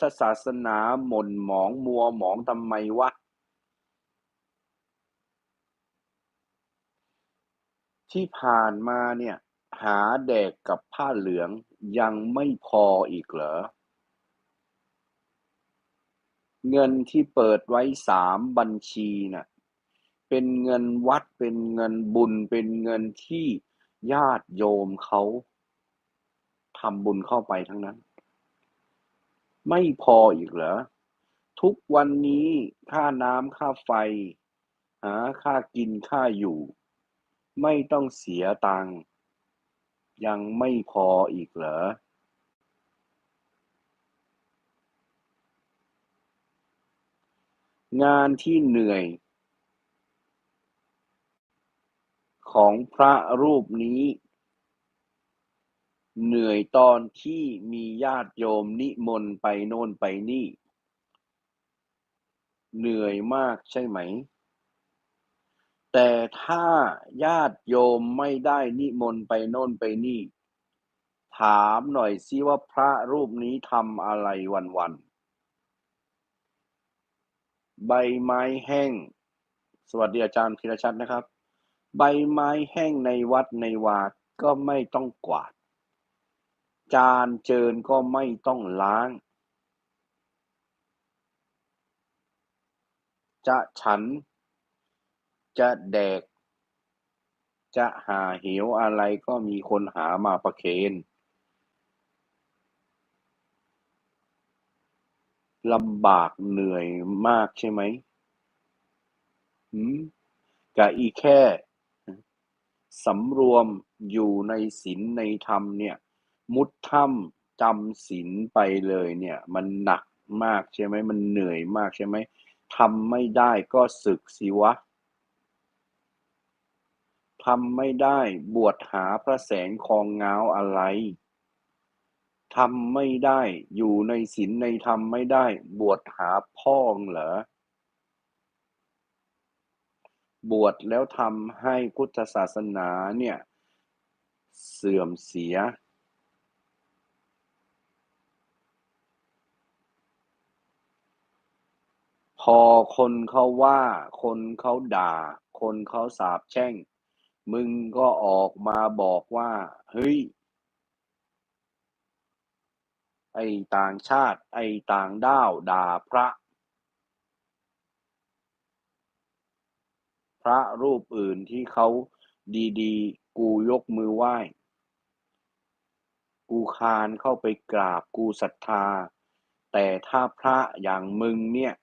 ธศาสนาหม่นหมองมัวหมองทำไมวะ ที่ผ่านมาเนี่ย หาแดกกับผ้าเหลืองยังไม่พออีกเหรอ เงินที่เปิดไว้สามบัญชีน่ะเป็นเงินวัดเป็นเงินบุญเป็นเงินที่ญาติโยมเขาทำบุญเข้าไปทั้งนั้น ไม่พออีกเหรอ ทุกวันนี้ค่าน้ำค่าไฟ หาค่ากินค่าอยู่ ไม่ต้องเสียตังค์ยังไม่พออีกเหรองานที่เหนื่อย ของพระรูปนี้ เหนื่อยตอนที่มีญาติโยมนิมนต์ไปโน่นไปนี่ เหนื่อยมากใช่ไหม แต่ถ้าญาติโยมไม่ได้นิมนต์ไปโน่นไปนี่ ถามหน่อยสิว่าพระรูปนี้ทำอะไรวันๆใบไม้แห้ง สวัสดีอาจารย์ธีรชัดนะครับ ใบไม้แห้งในวัดในวาดก็ไม่ต้องกวาด จานเจิญก็ไม่ต้องล้าง จะฉัน จะแดก จะหาเหวอะไรก็มีคนหามาประเคนลำบากเหนื่อยมากใช่ไหมหืมกะอีแค่สำรวมอยู่ในศีลในธรรมเนี่ย มุดถ้ำจำศีลไปเลยเนี่ย มันหนักมากใช่ไหมมันเหนื่อยมากใช่ไหมทำไม่ได้ก็ศึกสิวะทำไม่ได้บวชหาพระแสงคองเงาอะไรทำไม่ได้อยู่ในศีลในธรรมไม่ได้ บวชหาพ่องเหรอบวชแล้วทำให้พุทธศาสนาเนี่ย เสื่อมเสีย อคนเขาว่า คนเขาด่า คนเขาสาบแช่ง มึงก็ออกมาบอกว่า เฮ้ย ไอ้ต่างชาติ ไอ้ต่างด้าวด่าพระ พระรูปอื่นที่เขาดีๆ กูยกมือไหว้ กูคานเข้าไปกราบกูศรัทธา แต่ถ้าพระอย่างมึงเนี่ย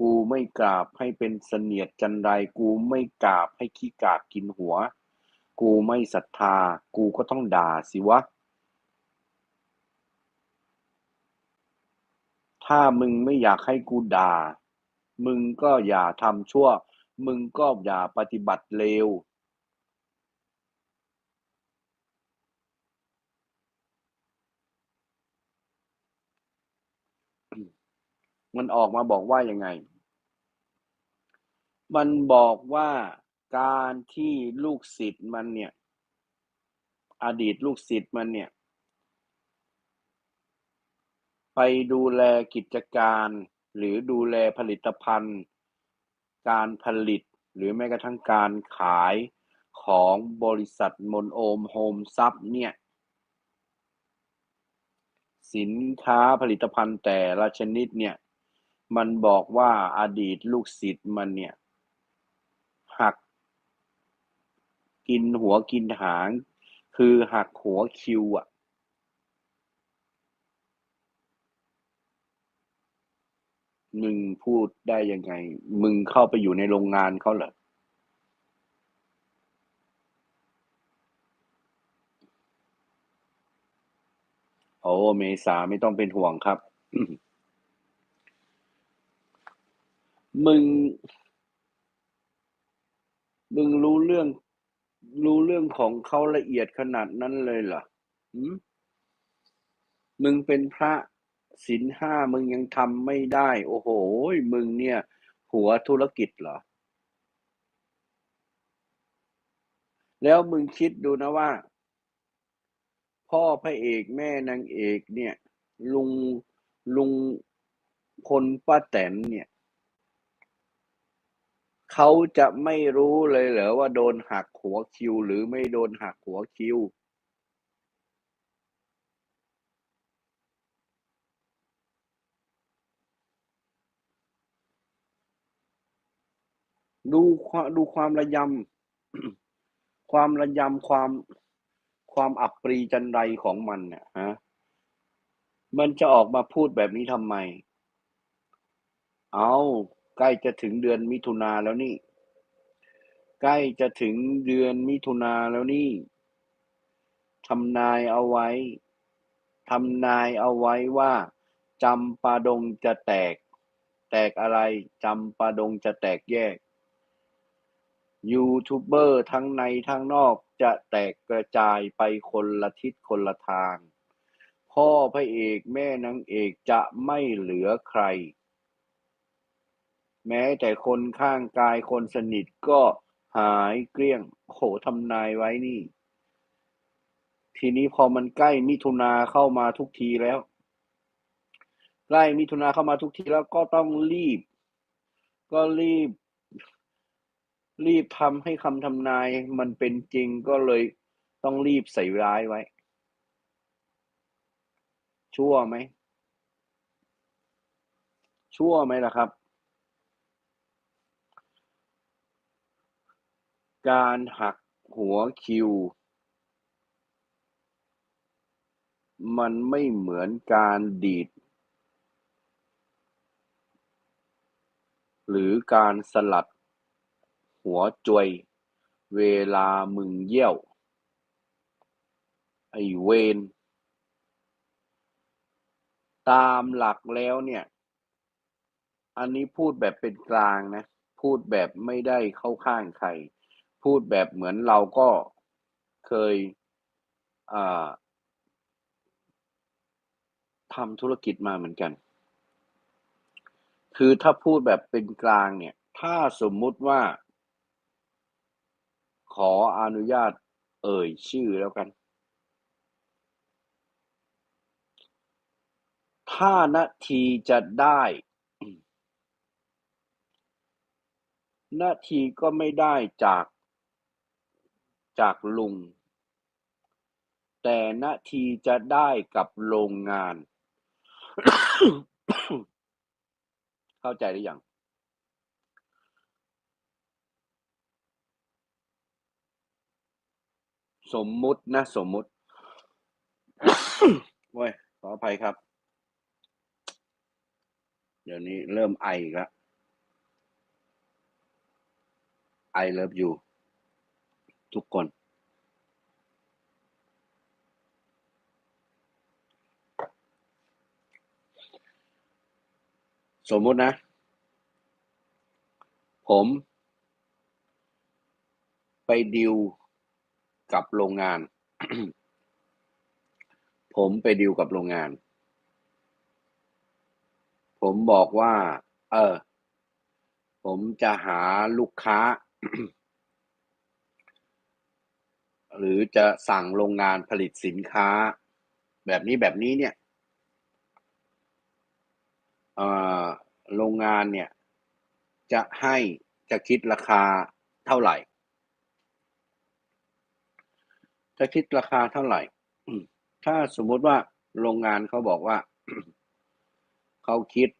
กูไม่กราบให้เป็นเสนียดจันไร กูไม่กราบให้ขี้กากกินหัว กูไม่ศรัทธา กูก็ต้องด่าสิวะ ถ้ามึงไม่อยากให้กูด่า มึงก็อย่าทำชั่ว มึงก็อย่าปฏิบัติเลวมันออกมาบอกว่ายังไง มันบอกว่าการที่ลูกศิษย์มันเนี่ย อดีตลูกศิษย์มันเนี่ย ไปดูแลกิจการหรือดูแลผลิตภัณฑ์ การผลิตหรือแม้กระทั่งการขายของบริษัทมนโอมโฮมซับเนี่ย สินค้าผลิตภัณฑ์แต่ละชนิดเนี่ย มันบอกว่าอดีตลูกศิษย์มันเนี่ย หัก กินหัวกินหาง คือหักหัวคิวอะมึงพูดได้ยังไง มึงเข้าไปอยู่ในโรงงานเขาเหรอ โอ้เมษาไม่ต้องเป็นห่วงครับ มึง มึงรู้เรื่อง รู้เรื่องของเขาละเอียดขนาดนั้นเลยเหรอมึงเป็นพระศีลห้ามึงยังทำไม่ได้ โอ้โห มึงเนี่ย หัวธุรกิจเหรอ แล้วมึงคิดดูนะว่าพพ่อพระเอกแม่นางเอกเนี่ย ลุงลุงพลป้าแตนเนี่ย เขาจะไม่รู้เลยเหรอว่าโดนหักหัวคิว หรือไม่โดนหักหัวคิวดูความดูความระยำ ความระยำความความอับปรีจันไรของมันเนี่ยฮะมันจะออกมาพูดแบบนี้ทำไม เอา ใกล้จะถึงเดือนมิถุนาแล้วนี่ ใกล้จะถึงเดือนมิถุนาแล้วนี่ทำนายเอาไว้ทำนายเอาไว้ว่าจำปาดงจะแตก แตกอะไรจำปาดงจะแตกแยก ยูทูบเบอร์ทั้งในทั้งนอกจะแตกกระจายไปคนละทิศคนละทาง พ่อพระเอกแม่นางเอกจะไม่เหลือใคร แม้แต่คนข้างกายคนสนิทก็หายเกลี้ยงโหทำนายไว้นี่ ทีนี้พอมันใกล้มิถุนาเข้ามาทุกทีแล้วใกล้มิถุนาเข้ามาทุกทีแล้วก็ต้องรีบ ก็รีบ รีบทำให้คำทำนายมันเป็นจริงก็เลยต้องรีบใส่ร้ายไว้ ชั่วไหมชั่วไหมล่ะครับ การหักหัวคิวมันไม่เหมือนการดีด หรือการสลัด หัวจวย เวลามึงเยี่ยว ไอเวนตามหลักแล้วเนี่ย อันนี้พูดแบบเป็นกลางนะ พูดแบบไม่ได้เข้าข้างใคร พูดแบบเหมือนเราก็เคยทำธุรกิจมาเหมือนกัน คือถ้าพูดแบบเป็นกลางเนี่ย ถ้าสมมุติว่า ขออนุญาตเอ่ยชื่อแล้วกัน ถ้านาทีจะได้นาทีก็ไม่ได้จาก จากลุง แต่นาทีจะได้กับโรงงาน เข้าใจหรือยังสมมุตินะสมมุติโว้ยขออภัยครับ เดี๋ยวนี้เริ่มไออีกแล้ว I love you ทุกคน สมมุตินะ ผม ไปดิวกับโรงงาน ผมไปดิวกับโรงงาน ผมบอกว่า เออ ผมจะหาลูกค้า หรือจะสั่งโรงงานผลิตสินค้า แบบนี้แบบนี้เนี่ยโรงงานเนี่ย จะให้จะคิดราคาเท่าไหร่ จะคิดราคาเท่าไหร่ ถ้าสมมุติว่าโรงงานเขาบอกว่า เขาคิด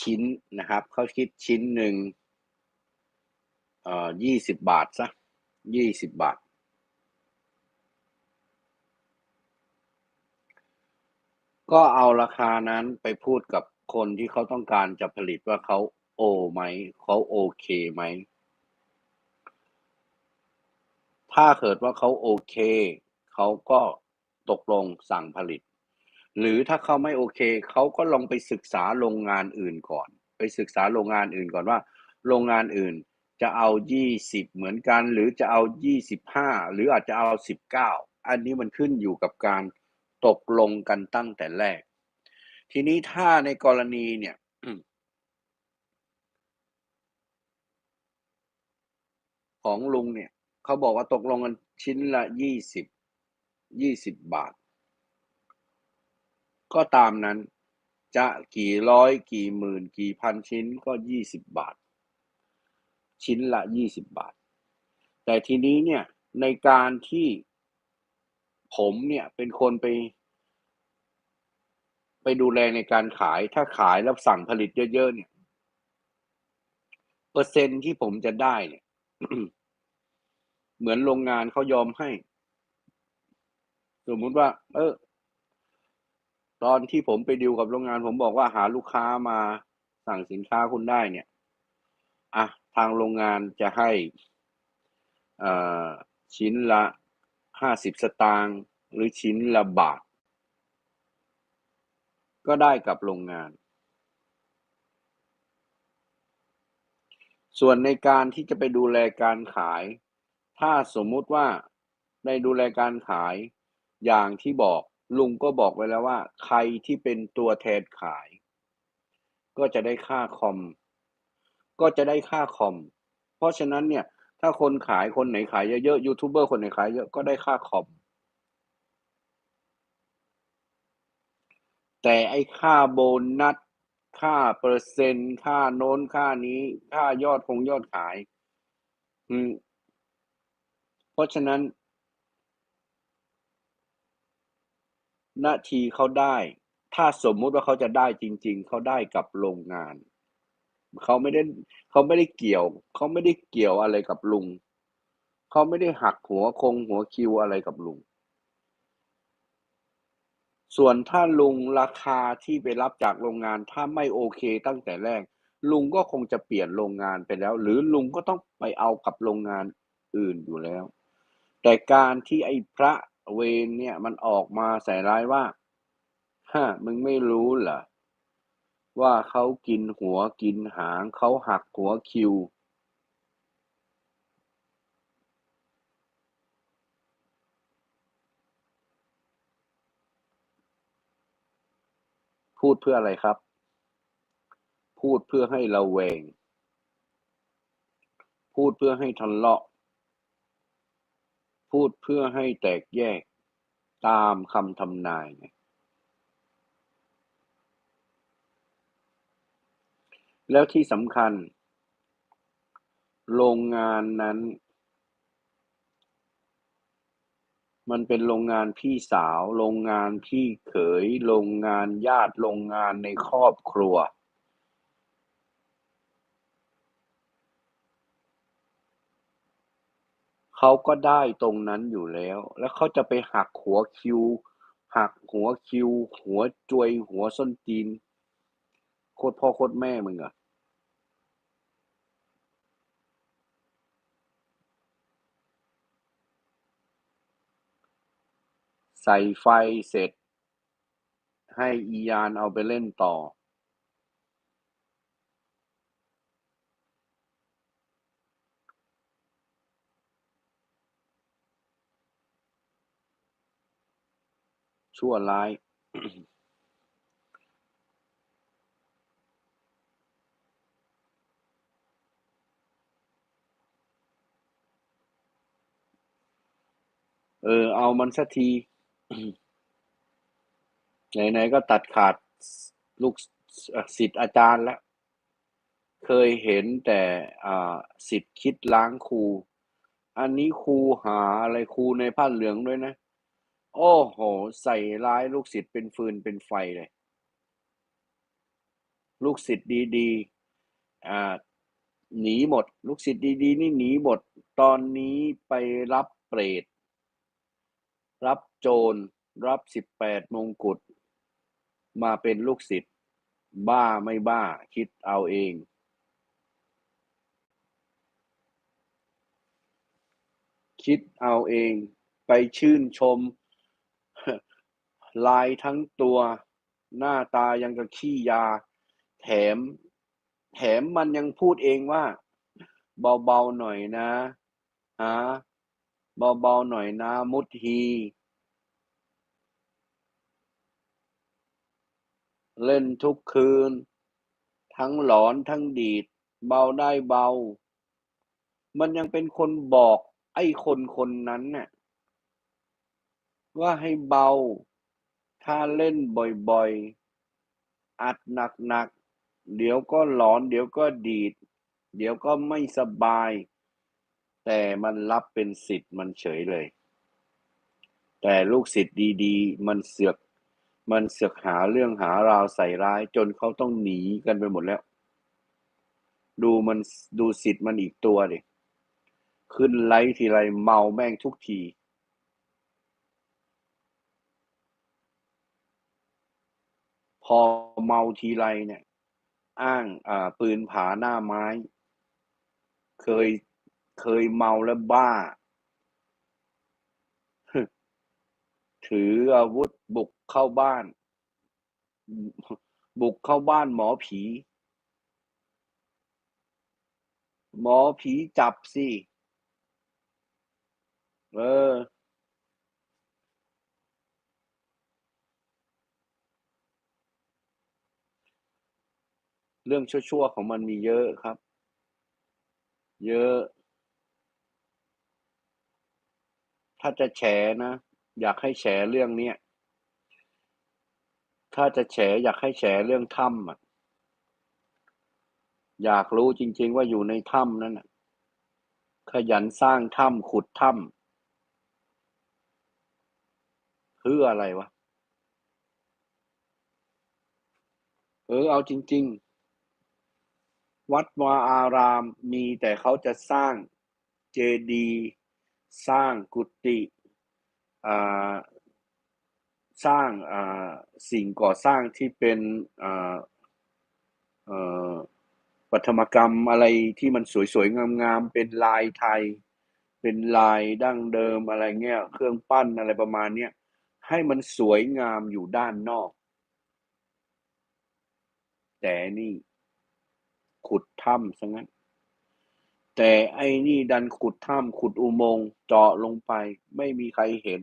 ชิ้นนะครับ เขาคิดชิ้นหนึ่งยี่สิบบาทซะยี่สิบบาท ก็เอาราคานั้นไปพูดกับคนที่เขาต้องการจะผลิตว่าเขาโอไหม เขาโอเคไหม ถ้าเกิดว่าเขาโอเค เขาก็ตกลงสั่งผลิต หรือถ้าเขาไม่โอเค เขาก็ลองไปศึกษาโรงงานอื่นก่อน ไปศึกษาโรงงานอื่นก่อนว่า โรงงานอื่นจะเอายี่สิบเหมือนกัน หรือจะเอายี่สิบห้าหรืออาจจะเอาสิบเก้าอันนี้มันขึ้นอยู่กับการ ตกลงกันตั้งแต่แรก ทีนี้ถ้าในกรณีเนี่ยของลุงเนี่ยเขาบอกว่าตกลงกันชิ้นละยี่สิบยี่สิบบาท ก็ตามนั้นจะกี่ร้อยกี่หมื่นกี่พันชิ้นก็ยี่สิบบาท ชิ้นละยี่สิบบาท แต่ทีนี้เนี่ยในการที่ ผมเนี่ยเป็นคนไป ไปดูแลในการขาย ถ้าขายแล้วสั่งผลิตเยอะๆเนี่ย เปอร์เซ็นต์ที่ผมจะได้เนี่ย เหมือนโรงงานเขายอมให้ สมมุติว่า เออ ตอนที่ผมไปดิวกับโรงงาน ผมบอกว่าหาลูกค้ามาสั่งสินค้าคุณได้เนี่ย อะ ทางโรงงานจะให้อ่าชิ้นละ ห้าสิบสตางค์หรือชิ้นละบาท ก็ได้กับโรงงาน ส่วนในการที่จะไปดูแลการขาย ถ้าสมมุติว่าในดูแลการขายอย่างที่บอกลุงก็บอกไว้แล้วว่า ใครที่เป็นตัวแทนขาย ก็จะได้ค่าคอม ก็จะได้ค่าคอม เพราะฉะนั้นเนี่ย ถ้าคนขายคนไหนขายเยอะๆยูทูบเบอร์คนไหนขายเยอะก็ได้ค่าคอม แต่ไอ้ค่าโบนัส ค่าเปอร์เซ็นต์ ค่าโน้นค่านี้ ค่ายอดคงยอดขาย อืม เพราะฉะนั้นนาทีเขาได้ ถ้าสมมุติว่าเขาจะได้จริง ๆ เขาได้กับโรงงาน เขาไม่ได้เขาไม่ได้เกี่ยวเขาไม่ได้เกี่ยวอะไรกับลุงเขาไม่ได้หักหัวคงหัวคิวอะไรกับลุง ส่วนถ้าลุงราคาที่ไปรับจากโรงงานถ้าไม่โอเคตั้งแต่แรก ลุงก็คงจะเปลี่ยนโรงงานไปแล้ว หรือลุงก็ต้องไปเอากับโรงงานอื่นอยู่แล้ว แต่การที่ไอ้พระเวรเนี่ยมันออกมาใส่ร้ายว่าฮะมึงไม่รู้เหรอ ว่าเขากินหัวกินหาง เขาหักหัวคิวพูดเพื่ออะไรครับ พูดเพื่อให้เระแวง พูดเพื่อให้ทะเลาะ พูดเพื่อให้แตกแยก ตามคำทำนายไง แล้วที่สำคัญ โรงงานนั้น มันเป็นโรงงานพี่สาว โรงงานพี่เขย โรงงานญาติ โรงงานในครอบครัว เขาก็ได้ตรงนั้นอยู่แล้ว แล้วเขาจะไปหักหัวคิว หักหัวคิว หัวจวยหัวส้นตีน โคตรพ่อโคตรแม่มึงอะใส่ไฟเสร็จ ให้อียานเอาไปเล่นต่อ ชั่วร้าย เออ เอามันสักที ไหนๆก็ตัดขาดลูกสเอ่อศิษย์อาจารย์แล้ว เคยเห็นแต่อ่าศิษย์คิดล้างครู อันนี้ครูหาอะไรครูในผ้าเหลืองด้วยนะ โอ้โฮใส่ร้ายลูกศิษย์เป็นฟืนเป็นไฟเลย ลูกศิษย์ดีๆอ่าหนีหมด ลูกศิษย์ดีๆ นี่หนีหมด ตอนนี้ไปรับเปรต รับโจรรับ18มงกุฎมาเป็นลูกศิษย์บ้าไม่บ้าคิดเอาเอง คิดเอาเองไปชื่นชม ลายทั้งตัวหน้าตายังกับขี้ยา แถม แถมมันยังพูดเองว่า"เบาๆหน่อยนะอา เบาๆหน่อยนะมุทฮี"เล่นทุกคืน ทั้งหลอนทั้งดีด เบาได้เบา มันยังเป็นคนบอกไอ้คนคนนั้นน่ะว่าให้เบา ถ้าเล่นบ่อยๆ อัดหนักๆ เดี๋ยวก็หลอน เดี๋ยวก็ดีด เดี๋ยวก็ไม่สบาย แต่มันรับเป็นสิทธิ์มันเฉยเลย แต่ลูกศิษย์ดีๆ มันเสือกมันเสือกหาเรื่องหาราวใส่ร้าย จนเขาต้องหนีกันไปหมดแล้ว ดูมันดูศิษย์มันอีกตัวดิขึ้นไลฟ์ทีไรเมาแม่งทุกทีพอเมาทีไรเนี่ย อ้างอ่าปืนผาหน้าไม้ เคย เคยเมาแล้วบ้า ถืออาวุธบุกเข้าบ้าน บุกเข้าบ้านหมอผี หมอผีจับสิ เออเรื่องชั่วๆของมันมีเยอะครับ เยอะ ถ้าจะแฉนะ อยากให้แฉเรื่องเนี้ยถ้าจะแฉอยากให้แฉเรื่องถ้ำอะอยากรู้จริง ๆ ว่าอยู่ในถ้ำนั้นน่ะ ขยันสร้างถ้ำขุดถ้ำเพื่ออะไรวะ เออเอาจริง ๆ วัดวาอารามมีแต่เขาจะสร้างเจดีย์ สร้างกุฏิสร้างสิ่งก่อสร้างที่เป็นปัทมกรรมอะไรที่มันสวยๆ งามๆ เป็นลายไทย เป็นลายดั้งเดิมอะไรเงี้ย เครื่องปั้นอะไรประมาณเนี้ยให้มันสวยงามอยู่ด้านนอก แต่นี่ ขุดถ้ำซะงั้น แต่ไอ้นี่ดันขุดถ้ำขุดอุโมงค์เจาะลงไป ไม่มีใครเห็น